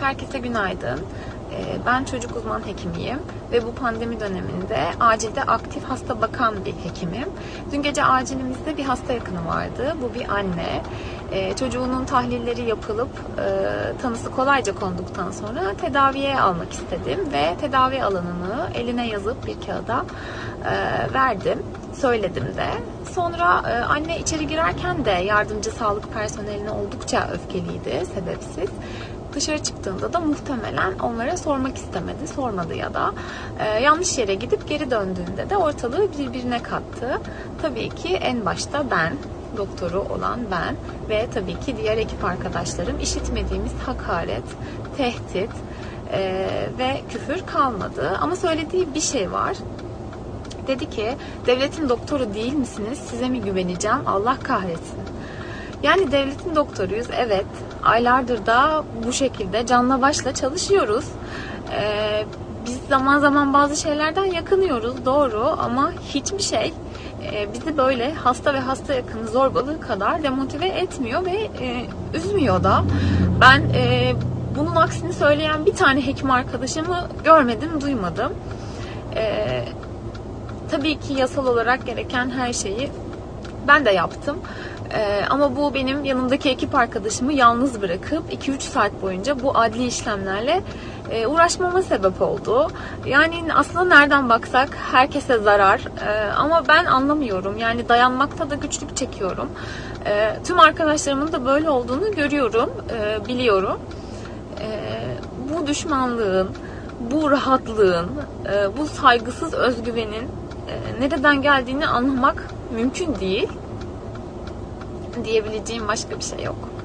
Herkese günaydın. Ee, Ben çocuk uzman hekimiyim ve bu pandemi döneminde acilde aktif hasta bakan bir hekimim. Dün gece acilimizde bir hasta yakını vardı. Bu bir anne. Ee, Çocuğunun tahlilleri yapılıp e, tanısı kolayca konduktan sonra tedaviye almak istedim ve tedavi alanını eline yazıp bir kağıda e, verdim. Söyledim de. Sonra e, anne içeri girerken de yardımcı sağlık personeline oldukça öfkeliydi, sebepsiz. Dışarı çıktığında da muhtemelen onlara sormak istemedi, sormadı ya da e, yanlış yere gidip geri döndüğünde de ortalığı birbirine kattı. Tabii ki en başta ben, doktoru olan ben ve tabii ki diğer ekip arkadaşlarım işitmediğimiz hakaret, tehdit e, ve küfür kalmadı. Ama söylediği bir şey var. Dedi ki devletin doktoru değil misiniz? Size mi güveneceğim? Allah kahretsin. Yani devletin doktoruyuz evet. Aylardır da bu şekilde canla başla çalışıyoruz. Ee, biz zaman zaman bazı şeylerden yakınıyoruz doğru ama hiçbir şey e, bizi böyle hasta ve hasta yakını zorbalığı kadar demotive etmiyor ve e, üzmüyor da. Ben e, bunun aksini söyleyen bir tane hekim arkadaşımı görmedim, duymadım. E, tabii ki yasal olarak gereken her şeyi ben de yaptım. Ee, ama bu benim yanımdaki ekip arkadaşımı yalnız bırakıp 2-3 saat boyunca bu adli işlemlerle e, uğraşmama sebep oldu. Yani aslında nereden baksak herkese zarar. Ee, ama ben anlamıyorum. Yani dayanmakta da güçlük çekiyorum. Ee, tüm arkadaşlarımın da böyle olduğunu görüyorum, e, biliyorum. Ee, bu düşmanlığın, bu rahatlığın, e, bu saygısız özgüvenin e, nereden geldiğini anlamak mümkün değil. Diyebileceğim başka bir şey yok.